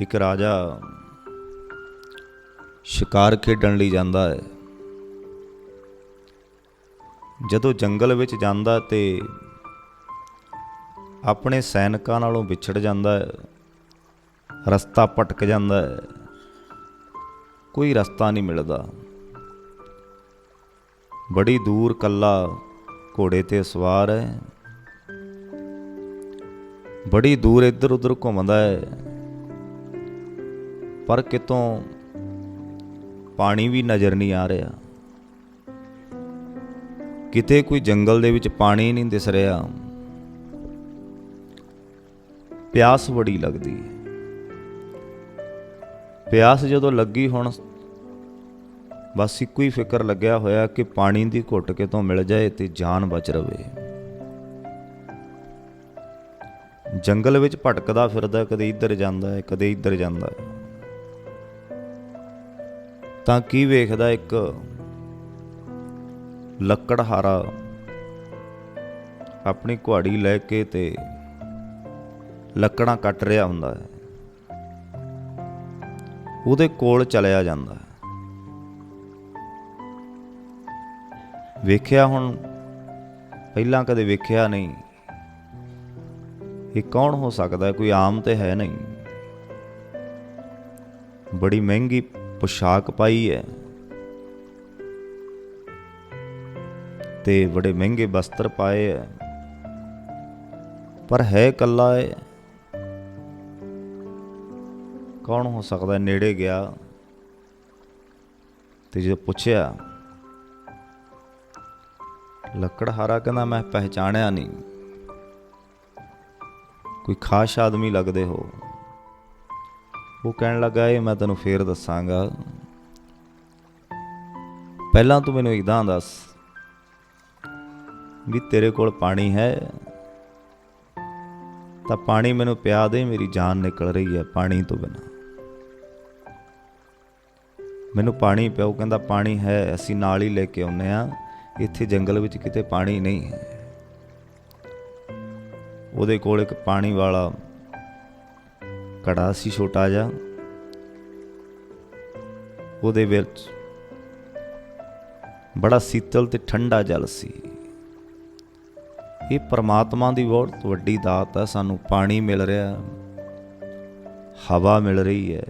ਇੱਕ ਰਾਜਾ ਸ਼ਿਕਾਰ ਖੇਡਣ ਲਈ ਜਾਂਦਾ ਹੈ। ਜਦੋਂ ਜੰਗਲ ਵਿੱਚ ਜਾਂਦਾ ਤੇ ਆਪਣੇ ਸੈਨਿਕਾਂ ਨਾਲੋਂ ਵਿਛੜ ਜਾਂਦਾ ਹੈ, ਰਸਤਾ ਭਟਕ ਜਾਂਦਾ ਹੈ, ਕੋਈ ਰਸਤਾ ਨਹੀਂ ਮਿਲਦਾ। ਬੜੀ ਦੂਰ ਕੱਲਾ ਘੋੜੇ ਤੇ ਸਵਾਰ ਹੈ। ਬੜੀ ਦੂਰ ਇੱਧਰ ਉੱਧਰ ਘੁੰਮਦਾ ਹੈ। ਪਰ ਕਿਤੋਂ ਪਾਣੀ ਵੀ ਨਜ਼ਰ ਨਹੀਂ ਆ ਰਿਹਾ। ਕਿਤੇ ਕੋਈ ਜੰਗਲ ਦੇ ਵਿੱਚ ਪਾਣੀ ਨਹੀਂ ਦਿਸ ਰਿਹਾ। ਪਿਆਸ ਬੜੀ ਲੱਗਦੀ ਹੈ। ਪਿਆਸ ਜਦੋਂ ਲੱਗੀ ਹੁਣ ਬਸ ਇੱਕੋ ਹੀ ਫਿਕਰ ਲੱਗਿਆ ਹੋਇਆ ਕਿ ਪਾਣੀ ਦੀ ਘੁੱਟ ਕਿਤੋਂ ਮਿਲ ਜਾਏ ਤੇ ਜਾਨ ਬਚ ਰਵੇ। ਜੰਗਲ ਵਿੱਚ ਭਟਕਦਾ ਫਿਰਦਾ ਕਦੇ ਇੱਧਰ ਜਾਂਦਾ ਹੈ, ਕਦੇ ਇੱਧਰ ਜਾਂਦਾ ਹੈ। ਤਾਂ ਕੀ ਵੇਖਦਾ ਇੱਕ ਲੱਕੜਹਾਰਾ ਆਪਣੀ ਕੁਹਾੜੀ ਲੈ ਕੇ ਤੇ ਲੱਕੜਾਂ ਕੱਟ ਰਿਹਾ ਹੁੰਦਾ ਹੈ। ਉਹਦੇ ਕੋਲ ਚਲਿਆ ਜਾਂਦਾ ਹੈ। ਵੇਖਿਆ ਹੁਣ, ਪਹਿਲਾਂ ਕਦੇ ਵੇਖਿਆ ਨਹੀਂ। ਇਹ ਕੌਣ ਹੋ ਸਕਦਾ ਕੋਈ ਆਮ ਤੇ ਹੈ ਨਹੀਂ। ਬੜੀ ਮਹਿੰਗੀ ਪੋਸ਼ਾਕ ਪਾਈ ਹੈ ਤੇ ਬੜੇ ਮਹਿੰਗੇ ਵਸਤਰ ਪਾਏ ਹੈ ਪਰ ਹੈ ਕੱਲਾ ਹੈ ਕੌਣ ਹੋ ਸਕਦਾ ਨੇੜੇ ਗਿਆ ਤੇ ਜਦੋਂ ਪੁੱਛਿਆ, ਲੱਕੜਹਾਰਾ ਕਹਿੰਦਾ ਮੈਂ ਪਹਿਚਾਣਿਆ ਨਹੀਂ। ਕੋਈ ਖਾਸ ਆਦਮੀ ਲੱਗਦੇ ਹੋ। ਉਹ ਕਹਿਣ ਲੱਗਾ, ਇਹ ਮੈਂ ਤੈਨੂੰ ਫੇਰ ਦੱਸਾਂਗਾ। ਪਹਿਲਾਂ ਤੂੰ ਮੈਨੂੰ ਇਦਾਂ ਦੱਸ ਵੀ ਤੇਰੇ ਕੋਲ ਪਾਣੀ ਹੈ, ਤਾਂ ਪਾਣੀ ਮੈਨੂੰ ਪਿਆ ਦੇ, ਮੇਰੀ ਜਾਨ ਨਿਕਲ ਰਹੀ ਹੈ ਪਾਣੀ ਤੋਂ ਬਿਨਾ। ਮੈਨੂੰ ਪਾਣੀ ਪਿਓ ਕਹਿੰਦਾ, ਪਾਣੀ ਹੈ, ਅਸੀਂ ਨਾਲ ਹੀ ਲੈ ਕੇ ਆਉਨੇ ਆ ਇੱਥੇ ਜੰਗਲ ਵਿੱਚ ਕਿਤੇ ਪਾਣੀ ਨਹੀਂ ਹੈ। ਉਹਦੇ ਕੋਲ ਇੱਕ ਪਾਣੀ ਵਾਲਾ ਕੜਾ ਸੀ ਛੋਟਾ ਜਿਹਾ। ਉਹਦੇ ਵਿੱਚ ਬੜਾ ਸੀਤਲ ਤੇ ਠੰਡਾ ਜਲ ਸੀ। ਇਹ ਪ੍ਰਮਾਤਮਾ ਦੀ ਬਹੁਤ ਵੱਡੀ ਦਾਤ ਹੈ ਸਾਨੂੰ ਪਾਣੀ ਮਿਲ ਰਿਹਾ, ਹਵਾ ਮਿਲ ਰਹੀ ਹੈ।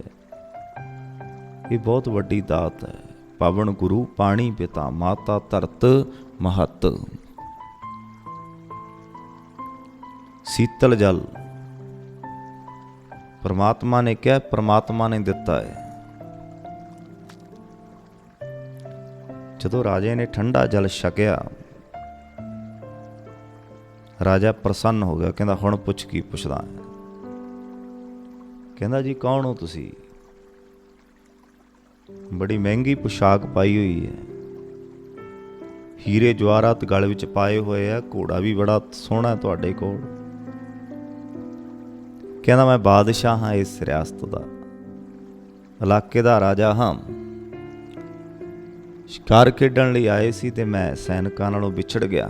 ਇਹ ਬਹੁਤ ਵੱਡੀ ਦਾਤ ਹੈ। ਪਵਨ ਗੁਰੂ ਪਾਣੀ ਪਿਤਾ, ਮਾਤਾ ਧਰਤ ਮਹਤ। ਸੀਤਲ ਜਲ ਪਰਮਾਤਮਾ ਨੇ ਕਿਹਾ, ਪਰਮਾਤਮਾ ਨੇ ਦਿੱਤਾ ਹੈ ਜਦੋਂ ਰਾਜੇ ਨੇ ਠੰਡਾ ਜਲ ਛਕਿਆ, ਰਾਜਾ ਪ੍ਰਸੰਨ ਹੋ ਗਿਆ, ਕਹਿੰਦਾ, ਹੁਣ ਪੁੱਛ ਕੀ ਪੁੱਛਦਾ ਹੈ ਕਹਿੰਦਾ, ਜੀ, ਕੌਣ ਹੋ ਤੁਸੀਂ? ਬੜੀ ਮਹਿੰਗੀ ਪੁਸ਼ਾਕ ਪਾਈ ਹੋਈ ਹੈ ਹੀਰੇ ਜਵਾਹਰਾਤ ਗਲ ਵਿੱਚ ਪਾਏ ਹੋਏ ਆ, ਘੋੜਾ ਵੀ ਬੜਾ ਸੋਹਣਾ ਤੁਹਾਡੇ ਕੋਲ। ਕਹਿੰਦਾ ਮੈਂ ਬਾਦਸ਼ਾਹ ਹਾਂ ਇਸ ਰਿਆਸਤ ਦਾ, ਇਲਾਕੇ ਦਾ ਰਾਜਾ ਹਾਂ। ਸ਼ਿਕਾਰ ਖੇਡਣ ਲਈ ਆਏ ਸੀ ਤੇ ਮੈਂ ਸੈਨਿਕਾਂ ਨਾਲੋਂ ਵਿਛੜ ਗਿਆ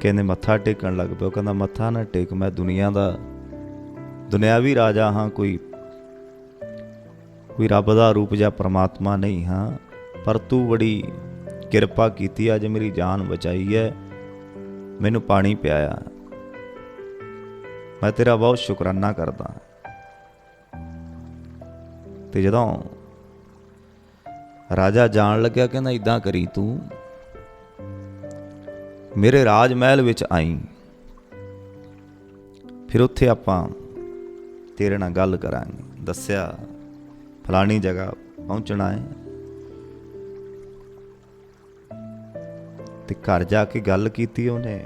ਕਹਿੰਦੇ ਮੱਥਾ ਟੇਕਣ ਲੱਗ ਪਿਆ ਕਹਿੰਦਾ ਮੱਥਾ ਨਾ ਟੇਕ, ਮੈਂ ਦੁਨੀਆ ਦਾ ਦੁਨਿਆਵੀ ਰਾਜਾ ਹਾਂ, ਕੋਈ ਕੋਈ ਰੱਬ ਦਾ ਰੂਪ ਜਾਂ ਪਰਮਾਤਮਾ ਨਹੀਂ ਹਾਂ, ਪਰ ਤੂੰ ਬੜੀ ਕਿਰਪਾ ਕੀਤੀ, ਅੱਜ ਮੇਰੀ ਜਾਨ ਬਚਾਈ ਹੈ। ਮੈਨੂੰ ਪਾਣੀ ਪਿਆਇਆ। ਮੈਂ ਤੇਰਾ ਬਹੁਤ ਸ਼ੁਕਰਾਨਾ ਕਰਦਾ। ਤੇ ਜਦੋਂ ਰਾਜਾ ਜਾਣ ਲੱਗਿਆ, ਕਹਿੰਦਾ ਇਦਾਂ ਕਰੀ ਤੂੰ। ਮੇਰੇ ਰਾਜ ਮਹਿਲ ਵਿੱਚ ਆਈ। ਫਿਰ ਉੱਥੇ ਆਪਾਂ ਤੇਰੇ ਨਾਲ ਗੱਲ ਕਰਾਂਗੇ। ਦੱਸਿਆ, ਫਲਾਣੀ ਜਗ੍ਹਾ ਪਹੁੰਚਣਾ ਹੈ। ਤੇ ਘਰ ਜਾ ਕੇ ਗੱਲ ਕੀਤੀ ਉਹਨੇ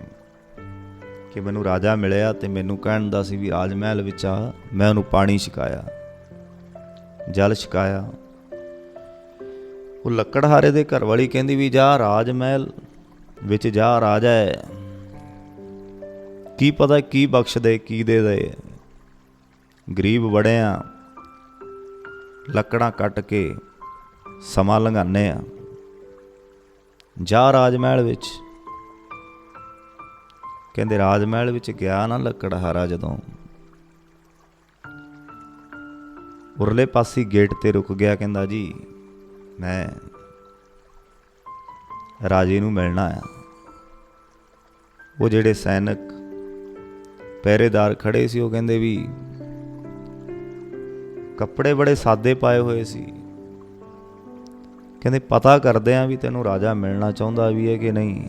ਕਿ ਮੈਨੂੰ ਰਾਜਾ ਮਿਲਿਆ ਤੇ ਮੈਨੂੰ ਕਹਿਣ ਦਾ ਸੀ ਵੀ ਰਾਜ ਮਹਿਲ ਵਿੱਚ ਆ, ਮੈਂ ਉਹਨੂੰ ਪਾਣੀ ਛਕਾਇਆ, ਜਲ ਛਕਾਇਆ। ਉਹ ਲੱਕੜਹਾਰੇ ਦੇ ਘਰ ਵਾਲੀ ਕਹਿੰਦੀ ਵੀ ਜਾ ਰਾਜ ਮਹਿਲ ਵਿੱਚ ਜਾ ਰਾਜਾ ਹੈ। ਕੀ ਪਤਾ ਕੀ ਬਖਸ਼ ਦੇ, ਕੀ ਦੇ ਦੇ। ਗਰੀਬ ਬੜੇ ਆ ਲੱਕੜਾਂ ਕੱਟ ਕੇ ਸਮਾਂ ਲੰਘਾਨੇ ਆ। ਜਾ ਰਾਜ ਮਹਿਲ ਵਿੱਚ। ਕਹਿੰਦੇ ਰਾਜ ਮਹਿਲ ਵਿੱਚ ਗਿਆ ਨਾ ਲੱਕੜਹਾਰਾ ਜਦੋਂ। ਉਰਲੇ ਪਾਸੇ ਗੇਟ ਤੇ ਰੁਕ ਗਿਆ, ਕਹਿੰਦਾ, ਜੀ, ਮੈਂ ਰਾਜੇ ਨੂੰ ਮਿਲਣਾ ਆ ਉਹ ਜਿਹੜੇ ਸੈਨਿਕ ਪਹਿਰੇਦਾਰ ਖੜੇ ਸੀ, ਉਹ ਕਹਿੰਦੇ ਵੀ ਕੱਪੜੇ ਬੜੇ ਸਾਦੇ ਪਾਏ ਹੋਏ ਸੀ। ਕਹਿੰਦੇ, ਪਤਾ ਕਰਦੇ ਆ ਵੀ ਤੈਨੂੰ ਰਾਜਾ ਮਿਲਣਾ ਚਾਹੁੰਦਾ ਵੀ ਹੈ ਕਿ ਨਹੀਂ?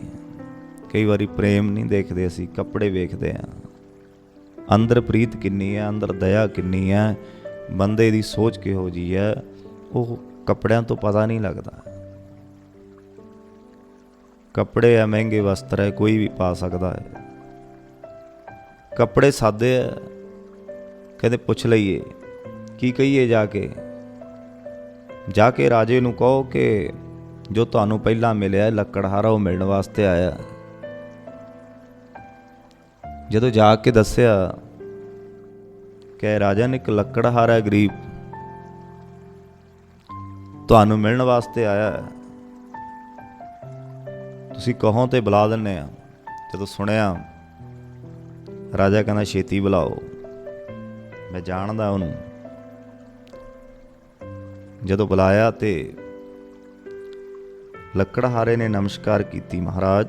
ਕਈ ਵਾਰੀ ਪ੍ਰੇਮ ਨਹੀਂ ਦੇਖਦੇ ਅਸੀਂ, ਕੱਪੜੇ ਵੇਖਦੇ ਆ। ਅੰਦਰ ਪ੍ਰੀਤ ਕਿੰਨੀ ਹੈ, ਅੰਦਰ ਦਇਆ ਕਿੰਨੀ ਹੈ, ਬੰਦੇ ਦੀ ਸੋਚ ਕਿਹੋ ਜੀ ਹੈ, ਉਹ ਕੱਪੜਿਆਂ ਤੋਂ ਪਤਾ ਨਹੀਂ ਲੱਗਦਾ। ਕੱਪੜੇ ਆ ਮਹਿੰਗੇ ਵਸਤਰ ਹੈ, ਕੋਈ ਵੀ ਪਾ ਸਕਦਾ ਹੈ। ਕੱਪੜੇ ਸਾਦੇ ਆ ਕਹਿੰਦੇ, ਪੁੱਛ ਲਈਏ, ਕੀ ਕਹੀਏ ਜਾ ਕੇ? ਜਾ ਕੇ ਰਾਜੇ ਨੂੰ ਕਹੋ ਕਿ ਜੋ ਤੁਹਾਨੂੰ ਪਹਿਲਾਂ ਮਿਲਿਆ ਲੱਕੜਹਾਰਾ ਉਹ ਮਿਲਣ ਵਾਸਤੇ ਆਇਆ ਜਦੋਂ ਜਾ ਕੇ ਦੱਸਿਆ ਕਿ ਰਾਜਾ ਨੇ ਇੱਕ ਲੱਕੜਹਾਰਾ ਹੈ, ਗਰੀਬ, ਤੁਹਾਨੂੰ ਮਿਲਣ ਵਾਸਤੇ ਆਇਆ ਹੈ। ਤੁਸੀਂ ਕਹੋ ਤੇ ਬੁਲਾ ਦਿੰਨੇ ਆ ਜਦੋਂ ਸੁਣਿਆ, ਰਾਜਾ ਕਹਿੰਦਾ, ਛੇਤੀ ਬੁਲਾਓ, ਮੈਂ ਜਾਣਦਾ ਉਹਨੂੰ ਜਦੋਂ ਬੁਲਾਇਆ ਤੇ ਲੱਕੜਹਾਰੇ ਨੇ ਨਮਸਕਾਰ ਕੀਤੀ, ਮਹਾਰਾਜ,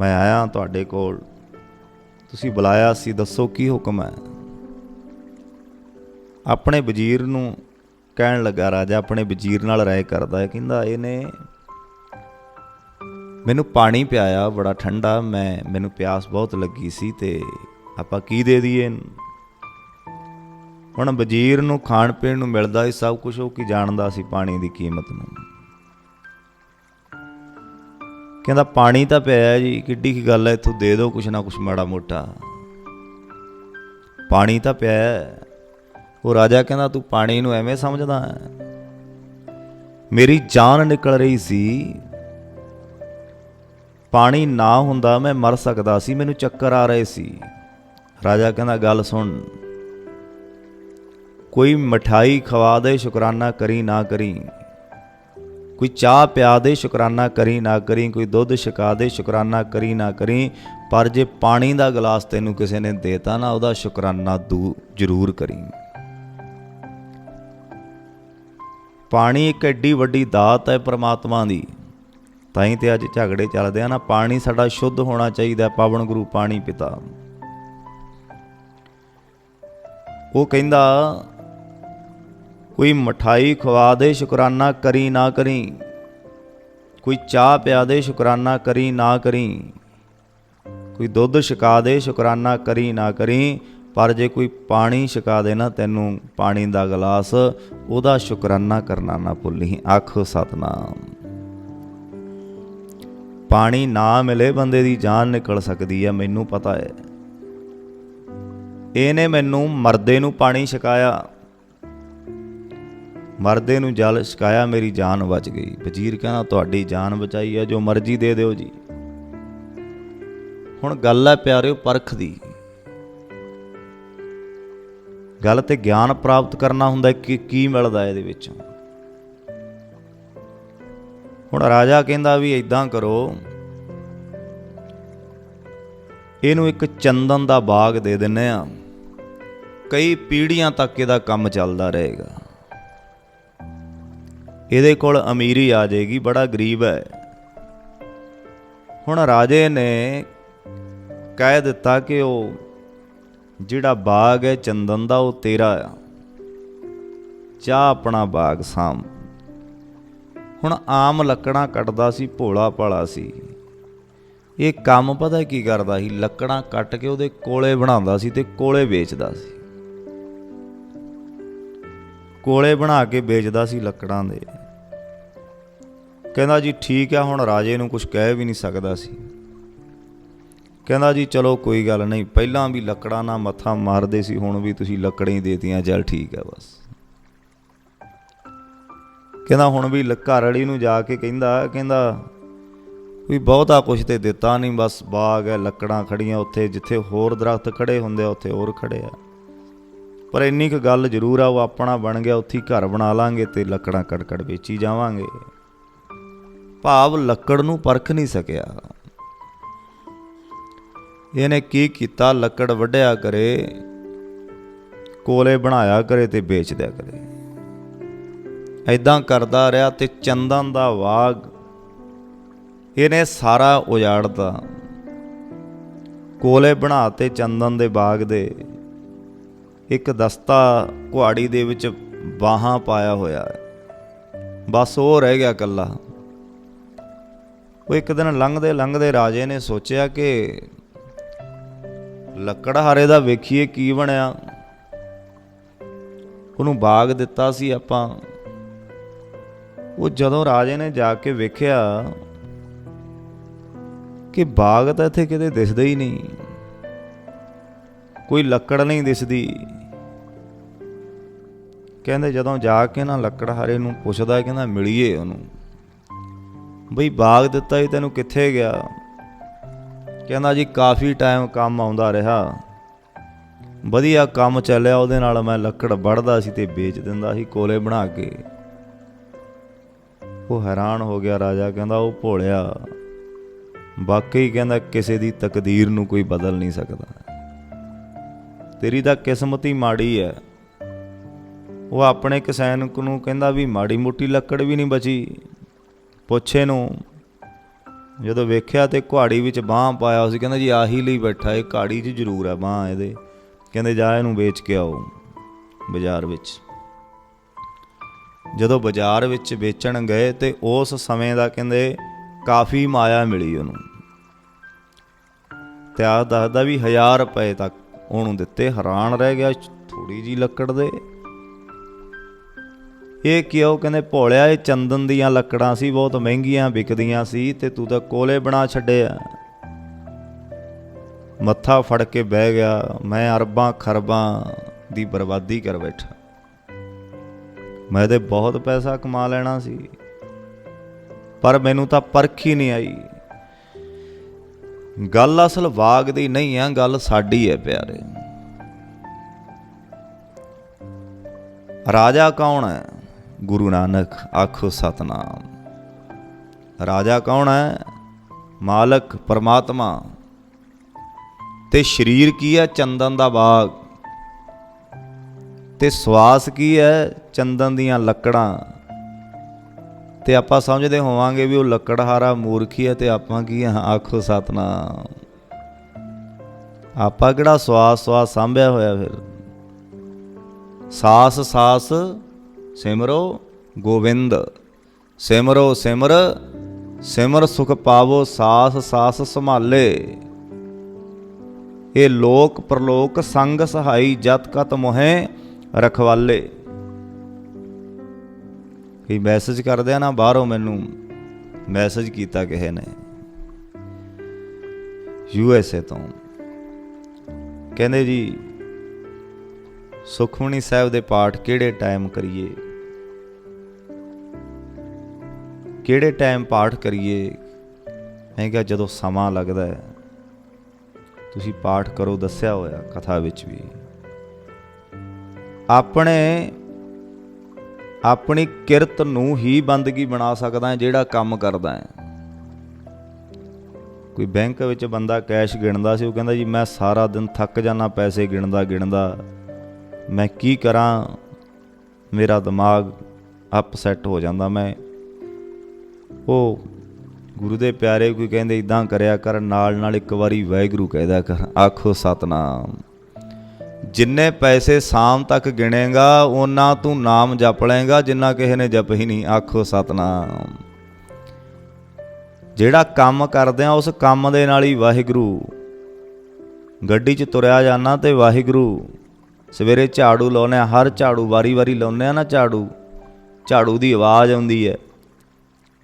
ਮੈਂ ਆਇਆ ਤੁਹਾਡੇ ਕੋਲ। ਤੁਸੀਂ ਬੁਲਾਇਆ ਸੀ, ਦੱਸੋ ਕੀ ਹੁਕਮ ਹੈ? ਆਪਣੇ ਵਜ਼ੀਰ ਨੂੰ ਕਹਿਣ ਲੱਗਾ, ਰਾਜਾ ਆਪਣੇ ਵਜ਼ੀਰ ਨਾਲ ਰਾਏ ਕਰਦਾ ਹੈ। ਕਹਿੰਦਾ, ਇਹਨੇ ਮੈਨੂੰ ਪਾਣੀ ਪਿਆਇਆ, ਬੜਾ ਠੰਡਾ, ਮੈਂ, ਮੈਨੂੰ ਪਿਆਸ ਬਹੁਤ ਲੱਗੀ ਸੀ ਤੇ ਆਪਾਂ ਕੀ ਦੇ ਦਈਏ ਹੁਣ ਵਜ਼ੀਰ ਨੂੰ ਖਾਣ ਪੀਣ ਨੂੰ ਮਿਲਦਾ ਸੀ ਸਭ ਕੁਝ ਉਹ ਕੀ ਜਾਣਦਾ ਸੀ ਪਾਣੀ ਦੀ ਕੀਮਤ ਨੂੰ? ਕਹਿੰਦਾ, ਪਾਣੀ ਤਾਂ ਪਿਆ ਜੀ, ਕਿੱਡੀ ਕੀ ਗੱਲ ਹੈ, ਇੱਥੋਂ ਦੇ ਦਿਓ ਕੁਛ ਨਾ ਕੁਛ ਮਾੜਾ ਮੋਟਾ। ਪਾਣੀ ਤਾਂ ਪਿਆ ਉਹ ਰਾਜਾ ਕਹਿੰਦਾ, ਤੂੰ ਪਾਣੀ ਨੂੰ ਐਵੇਂ ਸਮਝਦਾ ਹੈ? ਮੇਰੀ ਜਾਨ ਨਿਕਲ ਰਹੀ ਸੀ। ਪਾਣੀ ਨਾ ਹੁੰਦਾ, ਮੈਂ ਮਰ ਸਕਦਾ ਸੀ, ਮੈਨੂੰ ਚੱਕਰ ਆ ਰਹੇ ਸੀ। ਰਾਜਾ ਕਹਿੰਦਾ, ਗੱਲ ਸੁਣ ਕੋਈ ਮਠਾਈ ਖਵਾ ਦੇ, ਸ਼ੁਕਰਾਨਾ ਕਰੀ ਨਾ ਕਰੀ। ਕੋਈ ਚਾਹ ਪਿਆ ਦੇ, ਸ਼ੁਕਰਾਨਾ ਕਰੀ ਨਾ ਕਰੀ। ਕੋਈ ਦੁੱਧ ਛਕਾ ਦੇ, ਸ਼ੁਕਰਾਨਾ ਕਰੀ ਨਾ ਕਰੀ। ਪਰ ਜੇ ਪਾਣੀ ਦਾ ਗਲਾਸ ਤੈਨੂੰ ਕਿਸੇ ਨੇ ਦੇਤਾ ਨਾ, ਉਹਦਾ ਸ਼ੁਕਰਾਨਾ ਦੂ ਜ਼ਰੂਰ ਕਰੀ। ਪਾਣੀ ਇੱਕ ਐਡੀ ਵੱਡੀ ਦਾਤ ਹੈ ਪ੍ਰਮਾਤਮਾ ਦੀ। ਤਾਂ ਹੀ ਤੇ ਅੱਜ ਝਗੜੇ ਚੱਲਦੇ ਆ ਨਾ, ਪਾਣੀ ਸਾਡਾ ਸ਼ੁੱਧ ਹੋਣਾ ਚਾਹੀਦਾ ਪਾਵਨ ਗੁਰੂ ਪਾਣੀ ਪਿਤਾ। ਉਹ ਕਹਿੰਦਾ ਕੋਈ ਮਠਾਈ ਖਵਾ ਦੇ, ਸ਼ੁਕਰਾਨਾ ਕਰੀ ਨਾ ਕਰੀ। ਕੋਈ ਚਾਹ ਪਿਆ ਦੇ, ਸ਼ੁਕਰਾਨਾ ਕਰੀ ਨਾ ਕਰੀ। ਕੋਈ ਦੁੱਧ ਛਕਾ ਦੇ, ਸ਼ੁਕਰਾਨਾ ਕਰੀ ਨਾ ਕਰੀ। ਪਰ ਜੇ ਕੋਈ ਪਾਣੀ ਛਕਾ ਦੇ ਨਾ ਤੈਨੂੰ, ਪਾਣੀ ਦਾ ਗਲਾਸ, ਉਹਦਾ ਸ਼ੁਕਰਾਨਾ ਕਰਨਾ ਨਾ ਭੁੱਲੀ। ਆਖੋ ਸਤਨਾਮ। ਪਾਣੀ ਨਾ ਮਿਲੇ, ਬੰਦੇ ਦੀ ਜਾਨ ਨਿਕਲ ਸਕਦੀ ਹੈ ਮੈਨੂੰ ਪਤਾ ਹੈ। ਇਹਨੇ ਮੈਨੂੰ ਮਰਦੇ ਨੂੰ ਪਾਣੀ ਛਕਾਇਆ। ਮਰਦੇ ਨੂੰ ਜਲ ਛਕਾਇਆ ਮੇਰੀ ਜਾਨ ਬਚ ਗਈ। ਵਜ਼ੀਰ ਕਹਿੰਦਾ, ਤੁਹਾਡੀ ਜਾਨ ਬਚਾਈ ਹੈ, ਜੋ ਮਰਜ਼ੀ ਦੇ ਦਿਓ ਜੀ। ਹੁਣ ਗੱਲ ਹੈ ਪਿਆਰਿਓ ਪਰਖ ਦੀ। ਗੱਲ ਤੇ ਗਿਆਨ ਪ੍ਰਾਪਤ ਕਰਨਾ ਹੁੰਦਾ, ਕਿ ਕੀ ਮਿਲਦਾ ਇਹਦੇ ਵਿੱਚੋਂ? ਹੁਣ ਰਾਜਾ ਕਹਿੰਦਾ ਵੀ ਇਦਾਂ ਕਰੋ। ਇਹਨੂੰ ਇੱਕ ਚੰਦਨ ਦਾ ਬਾਗ ਦੇ ਦਿੰਨੇ ਆ। ਕਈ ਪੀੜ੍ਹੀਆਂ ਤੱਕ ਇਹਦਾ ਕੰਮ ਚੱਲਦਾ ਰਹੇਗਾ। ਇਹਦੇ ਕੋਲ ਅਮੀਰੀ ਆ ਜਾਏਗੀ, ਬੜਾ ਗਰੀਬ ਹੈ। ਹੁਣ ਰਾਜੇ ਨੇ ਕਹਿ ਦਿੱਤਾ ਕਿ ਉਹ ਜਿਹੜਾ ਬਾਗ ਹੈ ਚੰਦਨ ਦਾ, ਉਹ ਤੇਰਾ ਆ। ਚਾਹ ਆਪਣਾ ਬਾਗ ਸਾਂਭ। ਹੁਣ ਆਮ ਲੱਕੜਾਂ ਕੱਟਦਾ ਸੀ, ਭੋਲਾ ਭਾਲਾ ਸੀ। ਇਹ ਕੰਮ ਪਤਾ ਕੀ ਕਰਦਾ ਸੀ? ਲੱਕੜਾਂ ਕੱਟ ਕੇ ਉਹਦੇ ਕੋਲੇ ਬਣਾਉਂਦਾ ਸੀ ਤੇ ਕੋਲੇ ਵੇਚਦਾ ਸੀ। ਕੋਲੇ ਬਣਾ ਕੇ ਵੇਚਦਾ ਸੀ ਲੱਕੜਾਂ ਦੇ। ਕਹਿੰਦਾ ਜੀ ਠੀਕ ਆ, ਹੁਣ ਰਾਜੇ ਨੂੰ ਕੁਝ ਕਹਿ ਵੀ ਨਹੀਂ ਸਕਦਾ ਸੀ। ਕਹਿੰਦਾ ਜੀ ਚਲੋ ਕੋਈ ਗੱਲ ਨਹੀਂ, ਪਹਿਲਾਂ ਵੀ ਲੱਕੜਾਂ ਨਾਲ ਮੱਥਾ ਮਾਰਦੇ ਸੀ, ਹੁਣ ਵੀ ਤੁਸੀਂ ਲੱਕੜਾਂ ਹੀ ਦੇਤੀਆਂ, ਚੱਲ ਠੀਕ ਆ ਬਸ। ਕਹਿੰਦਾ ਹੁਣ ਵੀ ਲ- ਘਰ ਵਾਲੀ ਨੂੰ ਜਾ ਕੇ ਕਹਿੰਦਾ ਕਹਿੰਦਾ ਵੀ ਬਹੁਤਾ ਕੁਝ ਤੇ ਦਿੱਤਾ ਨਹੀਂ, ਬਸ ਬਾਗ ਹੈ, ਲੱਕੜਾਂ ਖੜੀਆਂ ਉੱਥੇ, ਜਿੱਥੇ ਹੋਰ ਦਰਖਤ ਖੜੇ ਹੁੰਦੇ ਆ, ਉੱਥੇ ਹੋਰ ਖੜੇ ਆ। ਪਰ ਇੰਨੀ ਕੁ ਗੱਲ ਜ਼ਰੂਰ ਆ, ਉਹ ਆਪਣਾ ਬਣ ਗਿਆ, ਉੱਥੇ ਹੀ ਘਰ ਬਣਾ ਲਾਂਗੇ ਤੇ ਲੱਕੜਾਂ ਕੜਕੜ ਵੇਚੀ ਜਾਵਾਂਗੇ। ਭਾਵ ਲੱਕੜ ਨੂੰ ਪਰਖ ਨਹੀਂ ਸਕਿਆ। ਇਹਨੇ ਕੀ ਕੀਤਾ? ਲੱਕੜ ਵੱਢਿਆ ਕਰੇ, ਕੋਲੇ ਬਣਾਇਆ ਕਰੇ ਤੇ ਵੇਚ ਦਿਆ ਕਰੇ। ਐਦਾਂ ਕਰਦਾ ਰਿਹਾ ਤੇ ਚੰਦਨ ਦਾ ਬਾਗ ਇਹਨੇ ਸਾਰਾ ਉਜਾੜਦਾ ਕੋਲੇ ਬਣਾ ਤੇ ਚੰਦਨ ਦੇ ਬਾਗ ਦੇ ਇੱਕ ਦਸਤਾ ਕੁਹਾੜੀ ਦੇ ਵਿੱਚ ਬਾਹਾਂ ਪਾਇਆ ਹੋਇਆ। ਹੈ ਬਸ ਉਹ ਰਹਿ ਗਿਆ ਕੱਲਾ ਉਹ ਇੱਕ ਦਿਨ ਲੰਘਦੇ ਲੰਘਦੇ ਰਾਜੇ ਨੇ ਸੋਚਿਆ ਕਿ ਲੱਕੜਹਾਰੇ ਦਾ ਵੇਖੀਏ ਕੀ ਬਣਿਆ। ਉਹਨੂੰ ਬਾਗ ਦਿੱਤਾ ਸੀ ਆਪਾਂ। ਉਹ ਜਦੋਂ ਰਾਜੇ ਨੇ ਜਾ ਕੇ ਵੇਖਿਆ ਕਿ ਬਾਗ ਤਾਂ ਇੱਥੇ ਕਿਤੇ ਦਿਸਦਾ ਹੀ ਨਹੀਂ। ਕੋਈ ਲੱਕੜ ਨਹੀਂ ਦਿਸਦੀ। ਕਹਿੰਦੇ ਜਦੋਂ ਜਾ ਕੇ ਨਾ ਲੱਕੜਹਾਰੇ ਨੂੰ ਪੁੱਛਦਾ, ਕਹਿੰਦਾ ਮਿਲੀਏ ਉਹਨੂੰ। ਬਈ ਬਾਗ ਦਿੱਤਾ ਹੀ ਤੈਨੂੰ ਕਿੱਥੇ ਗਿਆ? ਕਹਿੰਦਾ ਜੀ, ਕਾਫੀ ਟਾਈਮ ਕੰਮ ਆਉਂਦਾ ਰਿਹਾ। ਵਧੀਆ ਕੰਮ ਚੱਲਿਆ, ਉਹਦੇ ਨਾਲ ਮੈਂ ਲੱਕੜ ਵੜਦਾ ਸੀ ਤੇ ਵੇਚ ਦਿੰਦਾ ਸੀ ਕੋਲੇ ਬਣਾ ਕੇ। ਉਹ ਹੈਰਾਨ ਹੋ ਗਿਆ ਰਾਜਾ, ਕਹਿੰਦਾ ਉਹ ਭੋਲਿਆ, ਵਾਕਈ ਕਹਿੰਦਾ ਕਿਸੇ ਦੀ ਤਕਦੀਰ ਨੂੰ ਕੋਈ ਬਦਲ ਨਹੀਂ ਸਕਦਾ। ਤੇਰੀ ਤਾਂ ਕਿਸਮਤ ਹੀ ਮਾੜੀ ਹੈ ਉਹ ਆਪਣੇ ਕਿਸਾਨ ਨੂੰ ਕਹਿੰਦਾ ਵੀ ਮਾੜੀ ਮੋਟੀ ਲੱਕੜ ਵੀ ਨਹੀਂ ਬਚੀ। ਪੁੱਛੇ ਨੂੰ, ਜਦੋਂ ਵੇਖਿਆ ਤੇ ਕੁਹਾੜੀ ਵਿੱਚ ਬਾਹ ਪਾਇਆ ਸੀ, ਕਹਿੰਦਾ ਜੀ ਆਹੀ ਲਈ ਬੈਠਾ ਇਹ ਕਾੜੀ 'ਚ ਜ਼ਰੂਰ ਹੈ ਬਾਹ ਇਹਦੇ। ਕਹਿੰਦੇ ਜਾ ਇਹਨੂੰ ਵੇਚ ਕੇ ਆਓ ਬਾਜ਼ਾਰ ਵਿੱਚ। ਜਦੋਂ ਬਾਜ਼ਾਰ ਵਿੱਚ ਵੇਚਣ ਗਏ ਤੇ ਉਸ ਸਮੇਂ ਦਾ ਕਹਿੰਦੇ ਕਾਫੀ ਮਾਇਆ ਮਿਲੀ ਉਹਨੂੰ। ਤੇ ਆ ਦੱਸਦਾ ਵੀ 1000 ਰੁਪਏ ਤੱਕ ਉਹਨੂੰ ਦਿੱਤੇ, ਹੈਰਾਨ ਰਹਿ ਗਿਆ ਥੋੜੀ ਜੀ ਲੱਕੜ ਦੇ। ਇਹ ਕਿਉਂ ਕਹਿੰਦੇ, ਭੋਲਿਆ, ਇਹ ਚੰਦਨ ਦੀਆਂ ਲੱਕੜਾਂ ਸੀ, ਬਹੁਤ ਮਹਿੰਗੀਆਂ ਵਿਕਦੀਆਂ ਸੀ ਤੇ ਤੂੰ ਤਾਂ ਕੋਲੇ ਬਣਾ ਛੱਡਿਆ। ਮੱਥਾ ਫੜ ਕੇ ਬਹਿ ਗਿਆ, ਮੈਂ ਅਰਬਾਂ ਖਰਬਾਂ ਦੀ ਬਰਬਾਦੀ ਕਰ ਬੈਠਾ। ਮੈਂ ਤੇ ਬਹੁਤ ਪੈਸਾ ਕਮਾ ਲੈਣਾ ਸੀ, ਪਰ ਮੈਨੂੰ ਤਾਂ ਪਰਖ ਹੀ ਨਹੀਂ ਆਈ। ਗੱਲ ਅਸਲ ਵਾਗ ਦੀ ਨਹੀਂ ਆ, ਗੱਲ ਸਾਡੀ ਹੈ ਪਿਆਰੇ। ਰਾਜਾ ਕੌਣ ਹੈ? ਗੁਰੂ ਨਾਨਕ ਆਖੋ ਸਤਨਾਮ। ਰਾਜਾ ਕੌਣ ਹੈ? ਮਾਲਕ, ਪਰਮਾਤਮਾ। ਤੇ ਸਰੀਰ ਕੀ ਹੈ? ਚੰਦਨ ਦਾ ਬਾਗ। ਤੇ ਸਵਾਸ ਕੀ ਹੈ? ਚੰਦਨ ਦੀਆਂ ਲੱਕੜਾਂ। ਤੇ ਆਪਾਂ ਸਮਝਦੇ ਹੋਵਾਂਗੇ ਵੀ ਉਹ ਲੱਕੜਹਾਰਾ ਮੂਰਖੀ ਹੈ ਤੇ ਆਪਾਂ ਕੀ ਹਾਂ? ਆਖੋ ਸਤਨਾਮ। ਆਪਾਂ ਕਿਹੜਾ ਸਵਾਸ ਸਵਾਸ ਸਾਂਭਿਆ ਹੋਇਆ ਫਿਰ? ਸਾਸ ਸਾਸ ਸਿਮਰੋ ਗੋਬਿੰਦ ਸਿਮਰੋ ਸਿਮਰ ਸਿਮਰ ਸੁਖ ਪਾਵੋ ਸਾਸ ਸਾਸ ਸੰਭਾਲੇ ਇਹ ਲੋਕ ਪ੍ਰਲੋਕ ਸੰਗ ਸਹਾਈ ਜਤ ਕਤ ਮੋਹਿ ਰਖਵਾਲੇ ਕਈ ਮੈਸੇਜ ਕਰਦੇ ਆ ਨਾ ਬਾਹਰੋਂ ਮੈਨੂੰ ਮੈਸੇਜ ਕੀਤਾ ਕਿਸੇ ਨੇ ਯੂ ਐਸ ਏ ਤੋਂ ਕਹਿੰਦੇ ਜੀ ਸੁਖਮਣੀ ਸਾਹਿਬ ਦੇ ਪਾਠ ਕਿਹੜੇ ਟਾਈਮ ਕਰੀਏ ਕਿਹੜੇ ਟਾਈਮ ਪਾਠ ਕਰੀਏ? ਮੈਂ ਕਿਹਾ, ਜਦੋਂ ਸਮਾਂ ਲੱਗਦਾ ਹੈ, ਤੁਸੀਂ ਪਾਠ ਕਰੋ ਦੱਸਿਆ ਹੋਇਆ ਕਥਾ ਵਿੱਚ ਵੀ। ਆਪਣੇ, ਆਪਣੀ ਕਿਰਤ ਨੂੰ ਹੀ ਬੰਦਗੀ ਬਣਾ ਸਕਦਾ ਹੈ, ਜਿਹੜਾ ਕੰਮ ਕਰਦਾ ਹੈ। ਕੋਈ ਬੈਂਕ ਵਿੱਚ ਬੰਦਾ ਕੈਸ਼ ਗਿਣਦਾ ਸੀ, ਉਹ ਕਹਿੰਦਾ, ਜੀ, ਮੈਂ ਸਾਰਾ ਦਿਨ ਥੱਕ ਜਾਣਾ ਪੈਸੇ ਗਿਣਦਾ ਗਿਣਦਾ। ਮੈਂ ਕੀ ਕਰਾਂ? ਮੇਰਾ ਦਿਮਾਗ ਅਪਸੈਟ ਹੋ ਜਾਂਦਾ। ਮੈਂ ਉਹ ਗੁਰੂ ਦੇ ਪਿਆਰੇ ਕੋਈ ਕਹਿੰਦੇ ਇਦਾਂ ਕਰਿਆ ਕਰ, ਨਾਲ ਨਾਲ ਇੱਕ ਵਾਰੀ ਵਾਹਿਗੁਰੂ ਕਹਿਦਾ ਕਰ, ਆਖੋ ਸਤਨਾਮ। ਜਿੰਨੇ ਪੈਸੇ ਸ਼ਾਮ ਤੱਕ ਗਿਣੇਗਾ ਉਹਨਾਂ ਤੂੰ ਨਾਮ ਜਪ ਲਏਗਾ, ਜਿੰਨਾ ਕਿਸੇ ਨੇ ਜਪ ਹੀ ਨਹੀਂ, ਆਖੋ ਸਤਨਾਮ। ਜਿਹੜਾ ਕੰਮ ਕਰਦੇ ਆ, ਉਸ ਕੰਮ ਦੇ ਨਾਲ ਹੀ ਵਾਹਿਗੁਰੂ। ਗੱਡੀ 'ਚ ਤੁਰਿਆ ਜਾਣਾ ਤੇ ਵਾਹਿਗੁਰੂ। ਸਵੇਰੇ ਝਾੜੂ ਲਾਉਨੇ ਆ, ਹਰ ਝਾੜੂ ਵਾਰੀ-ਵਾਰੀ ਲਾਉਨੇ ਆ ਨਾ ਝਾੜੂ। ਝਾੜੂ ਦੀ ਆਵਾਜ਼ ਆਉਂਦੀ ਹੈ।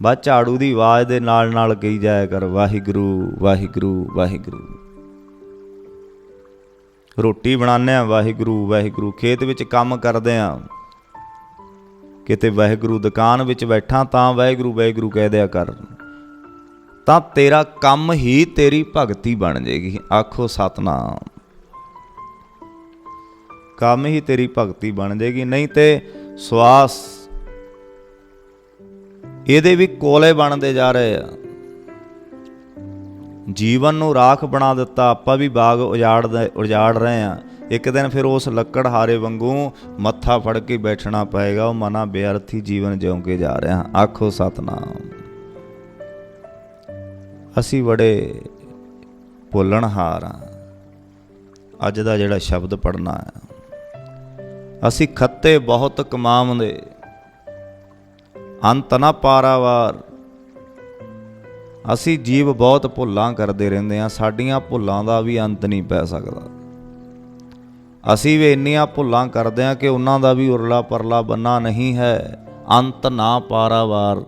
ਬਸ ਝਾੜੂ ਦੀ ਆਵਾਜ਼ ਦੇ ਨਾਲ ਨਾਲ ਕਹੀ ਜਾਇਆ ਕਰ, ਵਾਹਿਗੁਰੂ ਵਾਹਿਗੁਰੂ ਵਾਹਿਗੁਰੂ। ਰੋਟੀ ਬਣਾਉਂਦੇ ਆ ਵਾਹਿਗੁਰੂ ਵਾਹਿਗੁਰੂ। ਖੇਤ ਵਿੱਚ ਕੰਮ ਕਰਦੇ ਆ ਕਿਤੇ ਵਾਹਿਗੁਰੂ ਦੁਕਾਨ ਵਿੱਚ ਬੈਠਾ ਤਾਂ ਵਾਹਿਗੁਰੂ ਵਾਹਿਗੁਰੂ ਕਹਿ ਦਿਆ ਕਰ। ਤਾਂ ਤੇਰਾ ਕੰਮ ਹੀ ਤੇਰੀ ਭਗਤੀ ਬਣ ਜਾਏਗੀ। ਆਖੋ ਸਤਨਾਮ। ਕੰਮ ਹੀ ਤੇਰੀ ਭਗਤੀ ਬਣ ਜਾਏਗੀ। ਨਹੀਂ ਤੇ ਸਵਾਸ ਇਹਦੇ ਵੀ ਕੋਲੇ ਬਣਦੇ ਜਾ ਰਹੇ ਆ। ਜੀਵਨ ਨੂੰ ਰਾਖ ਬਣਾ ਦਿੱਤਾ, ਆਪਾਂ ਵੀ ਬਾਗ ਉਜਾੜ ਉਜਾੜ ਰਹੇ ਆ। ਇੱਕ ਦਿਨ ਫਿਰ ਉਸ ਲੱਕੜ ਹਾਰੇ ਵਾਂਗੂ ਮੱਥਾ ਫੜ ਕੇ ਬੈਠਣਾ ਪਏਗਾ, ਉਹ ਮਨਾ ਬੇਅਰਥੀ ਜੀਵਨ ਜਿਉਂ ਕੇ ਜਾ ਰਿਹਾ। ਆਖੋ ਸਤਨਾਮ। ਅਸੀਂ ਬੜੇ ਭੁੱਲਣਹਾਰ ਆ। ਅੱਜ ਦਾ ਜਿਹੜਾ ਸ਼ਬਦ ਪੜਨਾ ਹੈ ਅਸੀਂ ਖੱਤੇ ਬਹੁਤ ਕਮਾਉਂਦੇ। ਅੰਤ ਨਾ ਪਾਰਾਵਾਰ ਅਸੀਂ ਜੀਵ ਬਹੁਤ ਭੁੱਲਾਂ ਕਰਦੇ ਰਹਿੰਦੇ ਆ ਸਾਡੀਆਂ ਭੁੱਲਾਂ ਦਾ ਵੀ ਅੰਤ ਨਹੀਂ ਪੈ ਸਕਦਾ। ਅਸੀਂ ਵੀ ਇੰਨੀਆਂ ਭੁੱਲਾਂ ਕਰਦੇ ਆ ਕਿ ਉਹਨਾਂ ਦਾ ਵੀ ਉਰਲਾ ਪਰਲਾ ਬੰਨਾ ਨਹੀਂ ਹੈ। ਅੰਤ ਨਾ ਪਾਰਾਵਾਰ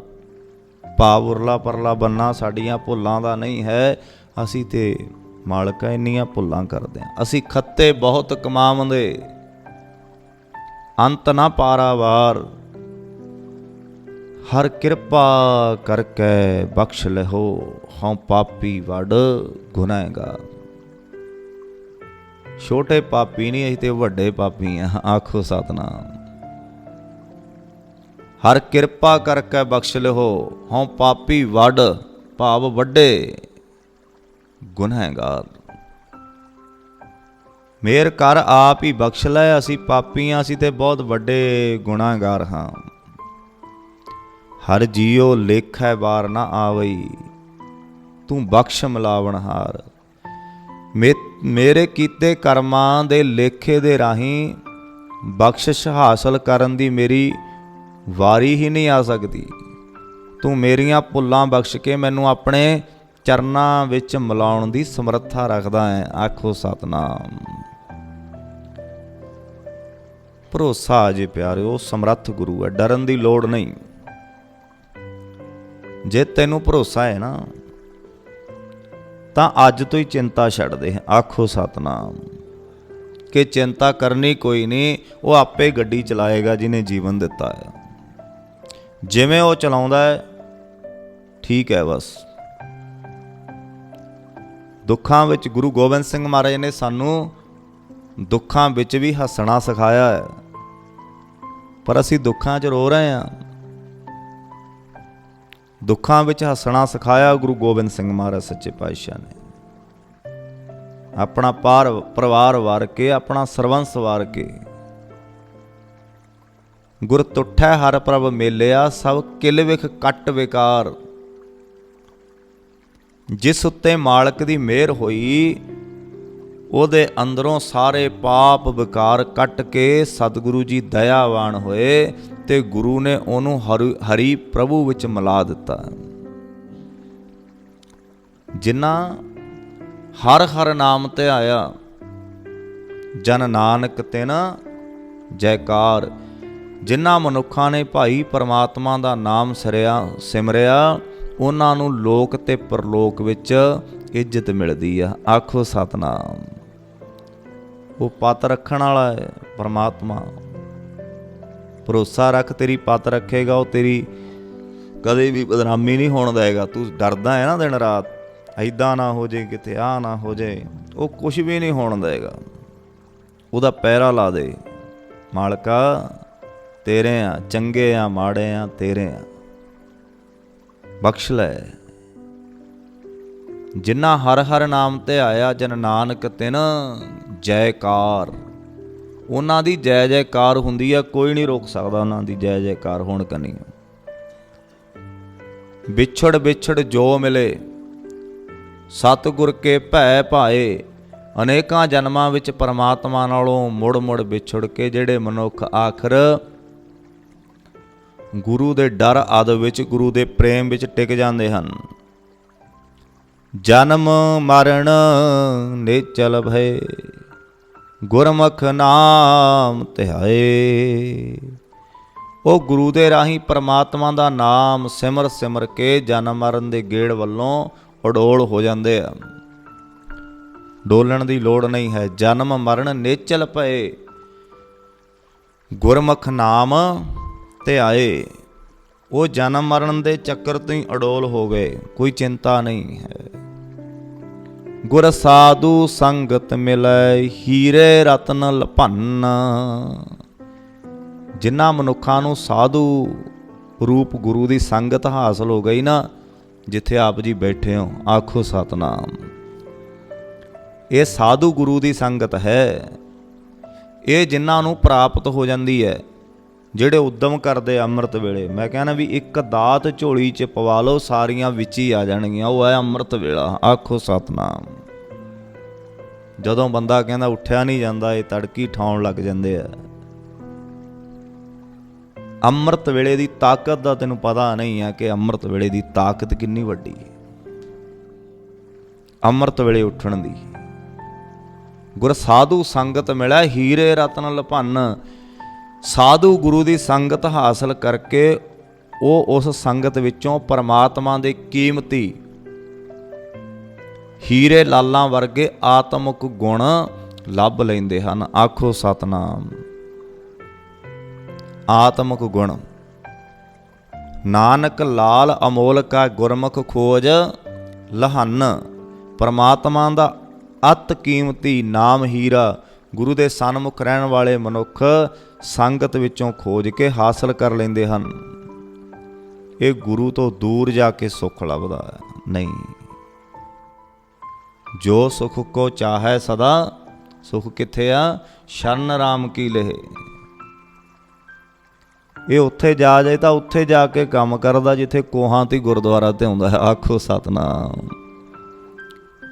ਭਾਵ ਉਰਲਾ ਪਰਲਾ ਬੰਨਾ ਸਾਡੀਆਂ ਭੁੱਲਾਂ ਦਾ ਨਹੀਂ ਹੈ। ਅਸੀਂ ਤੇ ਮਾਲਕ ਇੰਨੀਆਂ ਭੁੱਲਾਂ ਕਰਦੇ ਆ ਅਸੀਂ ਖੱਤੇ ਬਹੁਤ ਕਮਾਉਂਦੇ। ਅੰਤ ਨਾ ਪਾਰਾਵਾਰ ਹਰ ਕਿਰਪਾ ਕਰਕੇ ਬਖਸ਼ ਲਹੋ, ਹਉ ਪਾਪੀ ਵਡ ਗੁਨਾਹਗਾਰ। ਛੋਟੇ ਪਾਪੀ ਨਹੀਂ ਅਸੀਂ ਤੇ ਵੱਡੇ ਪਾਪੀ ਆ, ਆਖੋ ਸਤਨਾਮ। ਹਰ ਕਿਰਪਾ ਕਰਕੇ ਬਖਸ਼ ਲਹੋ, ਹਉ ਪਾਪੀ ਵੱਡ, ਭਾਵ ਵੱਡੇ ਗੁਨਾਹਗਾਰ। ਮੇਰ ਕਰ ਆਪ ਹੀ ਬਖਸ਼ ਲੈ, ਅਸੀਂ ਪਾਪੀਆਂ ਅਸੀਂ ਤੇ ਬਹੁਤ ਵੱਡੇ ਗੁਨਾਹਗਾਰ ਹਾਂ। ਹਰ ਜੀਉ ਲੇਖੈ ਵਾਰ ਨਾ ਆਵਈ, ਤੂੰ ਬਖਸ਼ ਮਿਲਾਵਣਹਾਰ ਮੇ- ਮੇਰੇ ਕੀਤੇ ਕਰਮਾਂ ਦੇ ਲੇਖੇ ਦੇ ਰਾਹੀਂ ਬਖਸ਼ਿਸ਼ ਹਾਸਲ ਕਰਨ ਦੀ ਮੇਰੀ ਵਾਰੀ ਹੀ ਨਹੀਂ ਆ ਸਕਦੀ। ਤੂੰ ਮੇਰੀਆਂ ਭੁੱਲਾਂ ਬਖਸ਼ ਕੇ ਮੈਨੂੰ ਆਪਣੇ ਚਰਨਾਂ ਵਿੱਚ ਮਿਲਾਉਣ ਦੀ ਸਮਰੱਥਾ ਰੱਖਦਾ ਹੈ, ਆਖੋ ਸਤਨਾਮ। ਭਰੋਸਾ ਜੇ ਪਿਆਰਿਓ, ਸਮਰੱਥ ਗੁਰੂ ਹੈ, ਡਰਨ ਦੀ ਲੋੜ ਨਹੀਂ। ਜੇ ਤੈਨੂੰ ਭਰੋਸਾ ਹੈ ਨਾ, ਤਾਂ ਅੱਜ ਤੋਂ ਹੀ ਚਿੰਤਾ ਛੱਡ ਦੇ, ਆਖੋ ਸਤਨਾਮ। ਕਿ ਚਿੰਤਾ ਕਰਨੀ ਕੋਈ ਨਹੀਂ, ਉਹ ਆਪੇ ਗੱਡੀ ਚਲਾਏਗਾ ਜਿਹਨੇ ਜੀਵਨ ਦਿੱਤਾ ਹੈ। ਜਿਵੇਂ ਉਹ ਚਲਾਉਂਦਾ ਹੈ, ਠੀਕ ਹੈ ਬਸ। ਦੁੱਖਾਂ ਵਿੱਚ ਗੁਰੂ ਗੋਬਿੰਦ ਸਿੰਘ ਮਹਾਰਾਜ ਨੇ ਸਾਨੂੰ ਦੁੱਖਾਂ ਵਿੱਚ ਵੀ ਹੱਸਣਾ ਸਿਖਾਇਆ ਹੈ। ਪਰ ਅਸੀਂ ਦੁੱਖਾਂ 'ਚ ਰੋ ਰਹੇ ਹਾਂ। ਦੁੱਖਾਂ ਵਿੱਚ ਹੱਸਣਾ ਸਿਖਾਇਆ ਗੁਰੂ ਗੋਬਿੰਦ ਸਿੰਘ ਮਹਾਰਾਜ ਸੱਚੇ ਪਾਤਸ਼ਾਹ ਨੇ। ਆਪਣਾ ਪਾਰ, ਪਰਿਵਾਰ ਵਾਰ ਕੇ, ਆਪਣਾ ਸਰਵੰਸ ਵਾਰ ਕੇ। ਗੁਰ ਤੁਠੈ ਹਰ ਪ੍ਰਭ ਮੇਲਿਆ, ਸਭ ਕਿਲ ਵਿਖ ਕੱਟ ਵਿਕਾਰ। ਜਿਸ ਉੱਤੇ ਮਾਲਕ ਦੀ ਮਿਹਰ ਹੋਈ, ਉਹਦੇ ਅੰਦਰੋਂ ਸਾਰੇ ਪਾਪ ਵਿਕਾਰ ਕੱਟ ਕੇ ਸਤਿਗੁਰੂ ਜੀ ਦਇਆਵਾਨ ਹੋਏ। ਤੇ ਗੁਰੂ ਨੇ ਉਹਨੂੰ ਹਰੀ- ਹਰੀ ਪ੍ਰਭੂ ਵਿੱਚ ਮਿਲਾ ਦਿੱਤਾ। ਜਿਨ੍ਹਾਂ ਹਰ ਹਰ ਨਾਮ ਤੇ ਆਇਆ, ਜਨ ਨਾਨਕ ਤਿਨ ਜੈਕਾਰ ਜਿਨ੍ਹਾਂ ਮਨੁੱਖਾਂ ਨੇ ਭਾਈ ਪਰਮਾਤਮਾ ਦਾ ਨਾਮ ਸਰਿਆ, ਸਿਮਰਿਆ, ਉਹਨਾਂ ਨੂੰ ਲੋਕ ਤੇ ਪਰਲੋਕ ਵਿੱਚ ਇੱਜ਼ਤ ਮਿਲਦੀ ਆ। ਆਖੋ ਸਤਨਾਮ। ਉਹ ਪਤ ਰੱਖਣ ਵਾਲਾ ਹੈ ਪਰਮਾਤਮਾ। ਭਰੋਸਾ ਰੱਖ, ਤੇਰੀ ਪਤ ਰੱਖੇਗਾ, ਉਹ ਤੇਰੀ ਕਦੇ ਵੀ ਬਦਨਾਮੀ ਨਹੀਂ ਹੋਣ ਦੇਗਾ ਤੂੰ ਡਰਦਾ ਹੈ ਨਾ ਦਿਨ ਰਾਤ ਐਦਾਂ ਨਾ ਹੋ ਜੇ ਕਿਤੇ ਆ ਨਾ ਹੋ ਜੇ ਉਹ ਕੁਝ ਵੀ ਨਹੀਂ ਹੋਣ ਦੇਗਾ ਉਹਦਾ ਪੈਰਾ ਲਾ ਦੇ, ਮਾਲਕਾ, ਤੇਰੇ ਆ, ਚੰਗੇ ਆ, ਮਾੜੇ ਆ, ਤੇਰੇ ਆ। ਬਖਸ਼ ਲੈ। ਜਿਨ੍ਹਾਂ ਹਰ ਹਰ ਨਾਮ ਤੇ ਆਇਆ, ਜਨ ਨਾਨਕ ਤਿਨ ਜੈਕਾਰ। ਉਹਨਾਂ ਦੀ ਜੈ ਜੈਕਾਰ ਹੁੰਦੀ ਆ, ਕੋਈ ਨਹੀਂ ਰੋਕ ਸਕਦਾ ਉਹਨਾਂ ਦੀ ਜੈ ਜੈਕਾਰ ਹੋਣ ਕਨੀ। ਵਿਛੜ ਵਿਛੜ ਜੋ ਮਿਲੇ, ਸਤਿਗੁਰ ਕੇ ਭੈ ਭਾਏ, ਅਨੇਕਾਂ ਜਨਮਾਂ ਵਿੱਚ ਪਰਮਾਤਮਾ ਨਾਲੋਂ ਮੁੜ ਮੁੜ ਵਿਛੜ ਕੇ ਜਿਹੜੇ ਮਨੁੱਖ ਆਖਰ, ਗੁਰੂ ਦੇ ਡਰ ਆਦ ਵਿੱਚ, ਗੁਰੂ ਦੇ ਪ੍ਰੇਮ ਵਿੱਚ ਟਿਕ ਜਾਂਦੇ ਹਨ। ਜਨਮ ਮਰਨ ਨੇ ਚਲ ਭਏ। ਗੁਰਮੁਖ ਨਾਮ ਧਿਆਏ ਉਹ ਗੁਰੂ ਦੇ ਰਾਹੀਂ ਪਰਮਾਤਮਾ ਦਾ ਨਾਮ ਸਿਮਰ ਸਿਮਰ ਕੇ ਜਨਮ ਮਰਨ ਦੇ ਗੇੜ ਵੱਲੋਂ ਅਡੋਲ ਹੋ ਜਾਂਦੇ ਆ। ਡੋਲਣ ਦੀ ਲੋੜ ਨਹੀਂ ਹੈ, ਜਨਮ ਮਰਨ ਨੇਚਲ ਪਏ। ਗੁਰਮੁਖ ਨਾਮ ਤੇ ਉਹ ਜਨਮ ਮਰਨ ਦੇ ਚੱਕਰ ਤੋਂ ਹੀ ਅਡੋਲ ਹੋ ਗਏ, ਕੋਈ ਚਿੰਤਾ ਨਹੀਂ ਹੈ। ਗੁਰ ਸਾਧੂ ਸੰਗਤ ਮਿਲੈ, ਹੀਰੇ ਰਤਨ ਲਭੰਨ। ਜਿਨ੍ਹਾਂ ਮਨੁੱਖਾਂ ਨੂੰ ਸਾਧੂ ਰੂਪ ਗੁਰੂ ਦੀ ਸੰਗਤ ਹਾਸਲ ਹੋ ਗਈ ਨਾ, ਜਿੱਥੇ ਆਪ ਜੀ ਬੈਠੇ ਹੋ, ਆਖੋ ਸਤਨਾਮ। ਇਹ ਸਾਧੂ ਗੁਰੂ ਦੀ ਸੰਗਤ ਹੈ। ਇਹ ਜਿਨ੍ਹਾਂ ਨੂੰ ਪ੍ਰਾਪਤ ਹੋ ਜਾਂਦੀ ਹੈ। ਜਿਹੜੇ ਉਦਮ ਕਰਦੇ ਅੰਮ੍ਰਿਤ ਵੇਲੇ, ਮੈਂ ਕਹਿੰਦਾ ਵੀ ਇੱਕ ਦਾਤ ਝੋਲੀ 'ਚ ਪਵਾ ਲਓ, ਸਾਰੀਆਂ ਵਿੱਚ ਹੀ ਆ ਜਾਣਗੀਆਂ। ਉਹ ਹੈ ਅੰਮ੍ਰਿਤ ਵੇਲਾ। ਆਖੋ ਸਤਨਾਮ। ਜਦੋਂ ਬੰਦਾ ਕਹਿੰਦਾ ਉੱਠਿਆ ਨਹੀਂ ਜਾਂਦਾ, ਇਹ ਤੜਕੀ ਠਾਉਣ ਲੱਗ ਜਾਂਦੇ ਆ। ਅੰਮ੍ਰਿਤ ਵੇਲੇ ਦੀ ਤਾਕਤ ਦਾ ਤੈਨੂੰ ਪਤਾ ਨਹੀਂ ਆ ਕਿ ਅੰਮ੍ਰਿਤ ਵੇਲੇ ਦੀ ਤਾਕਤ ਕਿੰਨੀ ਵੱਡੀ ਹੈ। ਅੰਮ੍ਰਿਤ ਵੇਲੇ ਉੱਠਣ ਦੀ। ਗੁਰ ਸਾਧੂ ਸੰਗਤ ਮਿਲਿਆ, ਹੀਰੇ ਰਤਨ ਲਭੰਨ। ਸਾਧੂ ਗੁਰੂ ਦੀ ਸੰਗਤ ਹਾਸਲ ਕਰਕੇ ਉਹ ਉਸ ਸੰਗਤ ਵਿੱਚੋਂ ਪਰਮਾਤਮਾ ਦੇ ਕੀਮਤੀ ਹੀਰੇ ਲਾਲਾਂ ਵਰਗੇ ਆਤਮਿਕ ਗੁਣ ਲੱਭ ਲੈਂਦੇ ਹਨ। ਆਖੋ ਸਤਨਾਮ। ਆਤਮਿਕ ਗੁਣ। ਨਾਨਕ ਲਾਲ ਅਮੋਲ ਅਮੋਲਕਾ ਗੁਰਮੁਖ ਖੋਜ ਲਹਨ। ਪਰਮਾਤਮਾ ਦਾ ਅਤ ਕੀਮਤੀ ਨਾਮ ਹੀਰਾ। ਗੁਰੂ ਦੇ ਸਨਮੁਖ ਰਹਿਣ ਵਾਲੇ ਮਨੁੱਖ ਸੰਗਤ ਵਿੱਚੋਂ ਖੋਜ ਕੇ ਹਾਸਲ ਕਰ ਲੈਂਦੇ ਹਨ। ਇਹ ਗੁਰੂ ਤੋਂ ਦੂਰ ਜਾ ਕੇ ਸੁੱਖ ਲੱਭਦਾ ਨਹੀਂ। ਜੋ ਸੁਖ ਕੋ ਚਾਹੈ ਸਦਾ, ਸੁਖ ਕਿੱਥੇ ਆ? ਸ਼ਰਨ ਰਾਮ ਕੀ ਲਹਿ। ਇਹ ਉੱਥੇ ਜਾ ਜਾਏ ਤਾਂ ਉੱਥੇ ਜਾ ਕੇ ਕੰਮ ਕਰਦਾ ਜਿੱਥੇ ਕੋਹਾਂ ਤੇ ਗੁਰਦੁਆਰਾ ਤੇ ਆਉਂਦਾ ਹੈ। ਆਖੋ ਸਤਨਾਮ।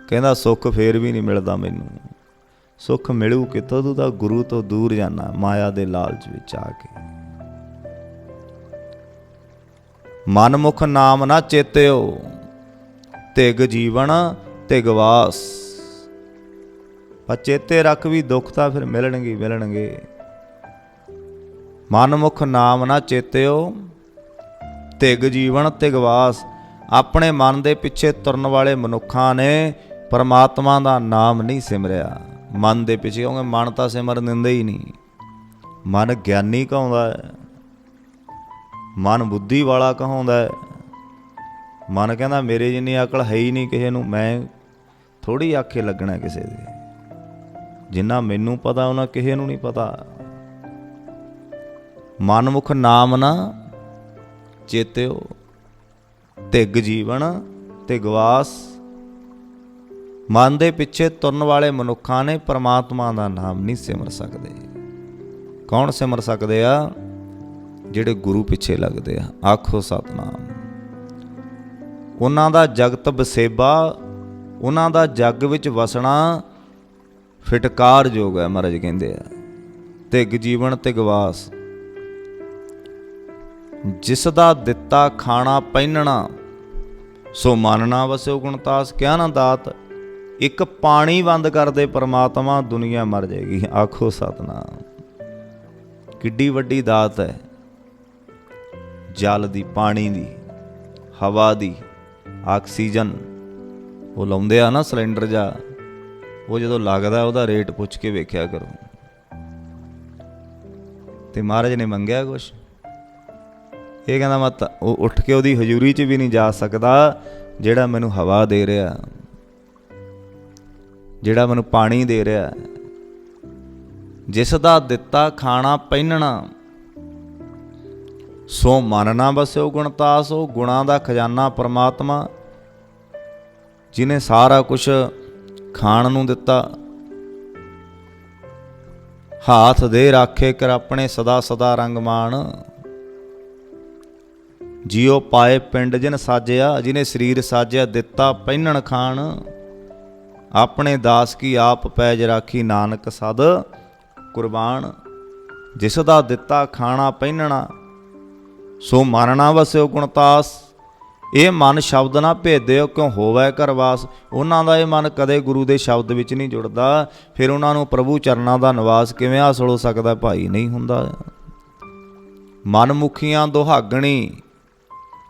ਕਹਿੰਦਾ ਸੁੱਖ ਫੇਰ ਵੀ ਨਹੀਂ ਮਿਲਦਾ ਮੈਨੂੰ। ਸੁੱਖ ਮਿਲੂ ਕਿਤੋਂ ਤੂੰ ਦਾ ਗੁਰੂ ਤੋਂ ਦੂਰ ਜਾਣਾ ਮਾਇਆ ਦੇ ਲਾਲਚ ਵਿੱਚ ਆ ਕੇ। ਮਨਮੁਖ ਨਾਮ ਨਾ ਚੇਤਿਓ, ਤਿਗ ਜੀਵਨ ਤਿਗਵਾਸ ਪਰ ਚੇਤੇ ਰੱਖ ਵੀ ਦੁੱਖ ਤਾਂ ਫਿਰ ਮਿਲਣਗੇ ਹੀ ਮਿਲਣਗੇ। ਮਨਮੁਖ ਨਾਮ ਨਾ ਚੇਤਿਓ, ਤਿਗ ਜੀਵਨ ਤਿਗਵਾਸ ਆਪਣੇ ਮਨ ਦੇ ਪਿੱਛੇ ਤੁਰਨ ਵਾਲੇ ਮਨੁੱਖਾਂ ਨੇ ਪਰਮਾਤਮਾ ਦਾ ਨਾਮ ਨਹੀਂ ਸਿਮਰਿਆ। ਮਨ ਦੇ ਪਿੱਛੇ, ਕਿਉਂਕਿ ਮਨ ਤਾਂ ਸਿਮਰਨ ਦਿੰਦਾ ਹੀ ਨਹੀਂ। ਮਨ ਗਿਆਨੀ ਕਹਾਉਂਦਾ ਹੈ। ਮਨ ਬੁੱਧੀ ਵਾਲਾ ਕਹਾਉਂਦਾ ਹੈ। ਮਨ ਕਹਿੰਦਾ, ਮੇਰੇ ਜਿੰਨੀ ਅਕਲ ਹੈ ਹੀ ਨਹੀਂ ਕਿਸੇ ਨੂੰ, ਮੈਂ ਥੋੜੀ ਆਖੇ ਲੱਗਣਾ ਕਿਸੇ ਦੇ। ਜਿੰਨਾ ਮੈਨੂੰ ਪਤਾ ਉਹਨਾਂ ਕਿਸੇ ਨੂੰ ਨਹੀਂ ਪਤਾ। ਮਨਮੁਖ ਨਾਮ ਨਾ ਚੇਤਿਓ। ਤਿਗ ਜੀਵਨ ਤੇ ਗਵਾਸ ਮਨ ਦੇ ਪਿੱਛੇ ਤੁਰਨ ਵਾਲੇ ਮਨੁੱਖਾਂ ਨੇ ਪਰਮਾਤਮਾ ਦਾ ਨਾਮ ਨਹੀਂ ਸਿਮਰ ਸਕਦੇ। ਕੌਣ ਸਿਮਰ ਸਕਦੇ ਆ? ਜਿਹੜੇ ਗੁਰੂ ਪਿੱਛੇ ਲੱਗਦੇ ਆ। ਆਖੋ ਸਤਨਾਮ। ਉਹਨਾਂ ਦਾ ਜਗਤ ਬਸੇਬਾ, ਉਹਨਾਂ ਦਾ ਜੱਗ ਵਿੱਚ ਵਸਣਾ ਫਿਟਕਾਰਯੋਗ ਹੈ ਮਹਾਰਾਜ ਕਹਿੰਦੇ ਆ। ਤਿਗ ਜੀਵਨ ਤੇ ਗਵਾਸ ਜਿਸ ਦਾ ਦਿੱਤਾ ਖਾਣਾ ਪਹਿਨਣਾ, ਸੋ ਮੰਨਣਾ ਵਸਿਓ ਗੁਣਤਾਸ ਕਿਆ ਨਾ ਦਾਤ। ਇੱਕ ਪਾਣੀ ਬੰਦ ਕਰਦੇ ਪਰਮਾਤਮਾ, ਦੁਨੀਆ ਮਰ ਜਾਏਗੀ। ਆਖੋ ਸਤਨਾਮ। ਕਿੱਡੀ ਵੱਡੀ ਦਾਤ ਹੈ। ਜਲ ਦੀ, ਪਾਣੀ ਦੀ, ਹਵਾ ਦੀ, ਆਕਸੀਜਨ। ਉਹ ਲਾਉਂਦੇ ਆ ਨਾ ਸਿਲੰਡਰ ਜਾਂ ਉਹ ਜਦੋਂ ਲੱਗਦਾ, ਉਹਦਾ ਰੇਟ ਪੁੱਛ ਕੇ ਵੇਖਿਆ ਕਰੋ। ਤੇ ਮਹਾਰਾਜ ਨੇ ਮੰਗਿਆ ਕੁਛ? ਇਹ ਕਹਿੰਦਾ ਮੈਂ ਉਹ ਉੱਠ ਕੇ ਉਹਦੀ ਹਜ਼ੂਰੀ 'ਚ ਵੀ ਨਹੀਂ ਜਾ ਸਕਦਾ ਜਿਹੜਾ ਮੈਨੂੰ ਹਵਾ ਦੇ ਰਿਹਾ। ਜਿਹੜਾ ਮੈਨੂੰ ਪਾਣੀ ਦੇ ਰਿਹਾ ਜਿਸ ਦਾ ਦਿੱਤਾ ਖਾਣਾ ਪਹਿਨਣਾ, ਸੋ ਮਨ ਨਾ ਬਸਿਓ ਗੁਣਤਾਸ ਉਹ ਗੁਣਾ ਦਾ ਖਜ਼ਾਨਾ ਪ੍ਰਮਾਤਮਾ ਜਿਨੇ ਸਾਰਾ ਕੁਝ ਖਾਣ ਨੂੰ ਦਿੱਤਾ। ਹਾਥ ਦੇ ਰਾਖੇ ਕਰ ਆਪਣੇ ਸਦਾ ਸਦਾ ਰੰਗ ਮਾਣ। ਜਿਉ ਪਾਏ ਪਿੰਡ ਜਿਨ ਸਾਜਿਆ ਜਿਨੇ ਸਰੀਰ ਸਾਜਿਆ, ਦਿੱਤਾ ਪਹਿਨਣ ਖਾਣ। ਆਪਣੇ ਦਾਸ ਕੀ ਆਪ ਪੈਜ ਰਾਖੀ ਨਾਨਕ ਸਦ। ਕੁਰਬਾਨ, ਜਿਸ ਦਾ ਦਿੱਤਾ ਖਾਣਾ ਪਹਿਨਣਾ, ਸੋ ਮਨਣਾ ਵਸਿਓ ਗੁਣਤਾਸ ਇਹ ਮਨ ਸ਼ਬਦ ਨਾ ਭੇਦਿਓ ਕਿਉਂ ਹੋਵੇ ਕਰਵਾਸ ਉਹਨਾਂ ਦਾ ਇਹ ਮਨ ਕਦੇ ਗੁਰੂ ਦੇ ਸ਼ਬਦ ਵਿੱਚ ਨਹੀਂ ਜੁੜਦਾ। ਫਿਰ ਉਹਨਾਂ ਨੂੰ ਪ੍ਰਭੂ ਚਰਨਾਂ ਦਾ ਨਿਵਾਸ ਕਿਵੇਂ ਹਾਸਲ ਹੋ ਸਕਦਾ ਭਾਈ? ਨਹੀਂ ਹੁੰਦਾ। ਮਨਮੁਖੀਆਂ ਦੁਹਾਗਣੀ,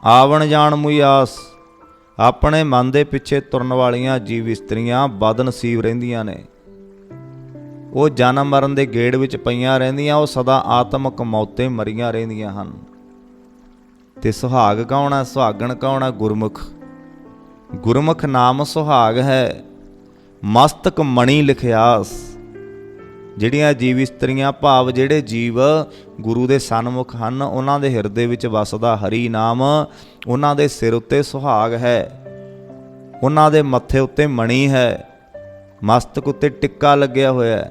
ਆਵਣ ਜਾਣ ਮੁਯਾਸ ਆਪਣੇ ਮਨ ਦੇ ਪਿੱਛੇ ਤੁਰਨ ਵਾਲੀਆਂ ਜੀਵ ਇਸਤਰੀਆਂ ਬਦਨਸੀਬ ਰਹਿੰਦੀਆਂ ਨੇ। ਉਹ ਜਨਮ ਮਰਨ ਦੇ ਗੇੜ ਵਿੱਚ ਪਈਆਂ ਰਹਿੰਦੀਆਂ, ਉਹ ਸਦਾ ਆਤਮਕ ਮੌਤੇ ਮਰੀਆਂ ਰਹਿੰਦੀਆਂ ਹਨ। ਤੇ ਸੁਹਾਗ ਕੌਣ ਹੈ ਸੁਹਾਗਣ ਕੌਣ ਹੈ ਗੁਰਮੁਖ। ਗੁਰਮੁਖ ਨਾਮ ਸੁਹਾਗ ਹੈ। ਮਸਤਕ ਮਣੀ ਲਿਖਿਆਸ। ਜਿਹੜੀਆਂ ਜੀਵ ਇਸਤਰੀਆਂ ਭਾਵ ਜਿਹੜੇ ਜੀਵ ਗੁਰੂ ਦੇ ਸਨਮੁਖ ਹਨ, ਉਹਨਾਂ ਦੇ ਹਿਰਦੇ ਵਿੱਚ ਵਸਦਾ ਹਰੀ ਨਾਮ, ਉਹਨਾਂ ਦੇ ਸਿਰ ਉੱਤੇ ਸੁਹਾਗ ਹੈ, ਉਹਨਾਂ ਦੇ ਮੱਥੇ ਉੱਤੇ ਮਣੀ ਹੈ, ਮਸਤਕ ਉੱਤੇ ਟਿੱਕਾ ਲੱਗਿਆ ਹੋਇਆ ਹੈ।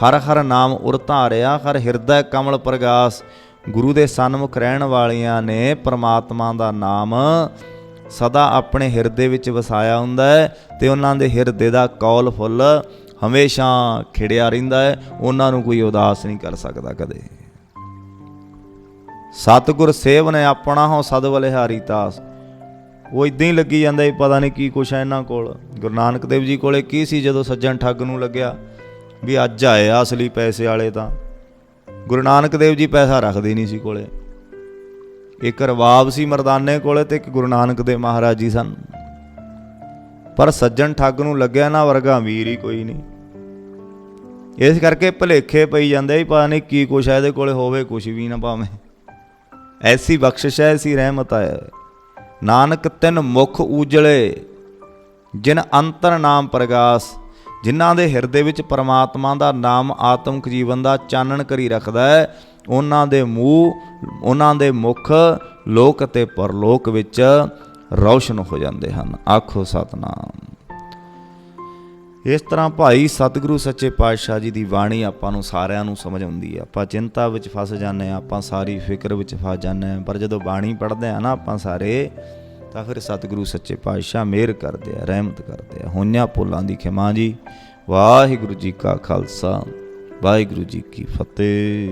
ਹਰ ਹਰ ਨਾਮ ਉਰ ਧਾਰਿਆ, ਹਰ ਹਿਰਦੈ ਕਮਲ ਪ੍ਰਗਾਸ। ਗੁਰੂ ਦੇ ਸਨਮੁਖ ਰਹਿਣ ਵਾਲੀਆਂ ਨੇ ਪ੍ਰਮਾਤਮਾ ਦਾ ਨਾਮ ਸਦਾ ਆਪਣੇ ਹਿਰਦੇ ਵਿੱਚ ਵਸਾਇਆ ਹੁੰਦਾ ਹੈ ਤੇ ਉਹਨਾਂ ਦੇ ਹਿਰਦੇ ਦਾ ਕੌਲ ਫੁੱਲ ਹਮੇਸ਼ਾ ਖਿੜਿਆ ਰਹਿੰਦਾ ਹੈ, ਉਹਨਾਂ ਨੂੰ ਕੋਈ ਉਦਾਸ ਨਹੀਂ ਕਰ ਸਕਦਾ ਕਦੇ। ਸਤਿਗੁਰ ਸੇਵ ਨੇ ਆਪਣਾ ਹੋ ਸਦ ਬਲਿਹਾਰੀ ਤਾਸ। ਉਹ ਇਦਾਂ ਹੀ ਲੱਗੀ ਜਾਂਦਾ ਹੀ ਪਤਾ ਨਹੀਂ ਕੀ ਕੁਛ ਹੈ ਇਹਨਾਂ ਕੋਲ। ਗੁਰੂ ਨਾਨਕ ਦੇਵ ਜੀ ਕੋਲੇ ਕੀ ਸੀ ਜਦੋਂ ਸੱਜਣ ਠੱਗ ਨੂੰ ਲੱਗਿਆ ਵੀ ਅੱਜ ਆਏ ਆ ਅਸਲੀ ਪੈਸੇ ਵਾਲੇ ਤਾਂ। ਗੁਰੂ ਨਾਨਕ ਦੇਵ ਜੀ ਪੈਸਾ ਰੱਖਦੇ ਨਹੀਂ ਸੀ ਕੋਲੇ। ਇੱਕ ਰਵਾਬ ਸੀ ਮਰਦਾਨੇ ਕੋਲੇ ਤੇ ਇੱਕ ਗੁਰੂ ਨਾਨਕ ਦੇ ਮਹਾਰਾਜ ਜੀ ਸਨ। ਪਰ ਸੱਜਣ ਠੱਗ ਨੂੰ ਲੱਗਿਆ ਨਾ ਵਰਗਾ ਅਮੀਰ ਹੀ ਕੋਈ ਨਹੀਂ। ਇਸ ਕਰਕੇ ਭਲੇਖੇ ਪਈ ਜਾਂਦੇ ਹੀ ਪਤਾ ਨਹੀਂ ਕੀ ਕੁਛ ਹੈ ਇਹਦੇ ਕੋਲੇ ਹੋਵੇ ਕੁਛ ਵੀ ਨਾ ਭਾਵੇਂ। ਐਸੀ ਬਖਸ਼ਿਸ਼ ਹੈ, ਐਸੀ ਰਹਿਮਤ ਹੈ। ਨਾਨਕ ਤਿੰਨ ਮੁਖ ਉਜਲੇ ਜਿਨ ਅੰਤਰ ਨਾਮ ਪ੍ਰਗਾਸ, ਜਿਨ੍ਹਾਂ ਦੇ ਹਿਰਦੇ ਵਿੱਚ ਪਰਮਾਤਮਾ ਦਾ ਨਾਮ ਆਤਮਿਕ ਜੀਵਨ ਦਾ ਚਾਨਣ ਕਰੀ ਰੱਖਦਾ ਹੈ, ਉਹਨਾਂ ਦੇ ਮੂੰਹ, ਉਹਨਾਂ ਦੇ ਮੁਖ ਲੋਕ ਅਤੇ ਪਰਲੋਕ ਵਿੱਚ ਰੌਸ਼ਨ ਹੋ ਜਾਂਦੇ ਹਨ। ਆਖੋ ਸਤਨਾਮ। ਇਸ ਤਰ੍ਹਾਂ ਭਾਈ ਸਤਿਗੁਰੂ ਸੱਚੇ ਪਾਤਸ਼ਾਹ ਜੀ ਦੀ ਬਾਣੀ ਆਪਾਂ ਨੂੰ ਸਾਰਿਆਂ ਨੂੰ ਸਮਝ ਆਉਂਦੀ ਹੈ। ਆਪਾਂ ਚਿੰਤਾ ਵਿੱਚ ਫਸ ਜਾਂਦੇ ਆ ਆਪਾਂ ਸਾਰੀ ਫਿਕਰ ਵਿੱਚ ਫਸ ਜਾਂਦੇ ਆ ਪਰ ਜਦੋਂ ਬਾਣੀ ਪੜ੍ਹਦੇ ਆ ਨਾ ਆਪਾਂ ਸਾਰੇ, ਤਾਂ ਫਿਰ ਸਤਿਗੁਰੂ ਸੱਚੇ ਪਾਤਸ਼ਾਹ ਮਿਹਰ ਕਰਦੇ ਆ, ਰਹਿਮਤ ਕਰਦੇ ਆ। ਹੋਈਆਂ ਭੁੱਲਾਂ ਦੀ ਖਿਮਾ ਜੀ। ਵਾਹਿਗੁਰੂ ਜੀ ਕਾ ਖਾਲਸਾ, ਵਾਹਿਗੁਰੂ ਜੀ ਕੀ ਫਤਿਹ।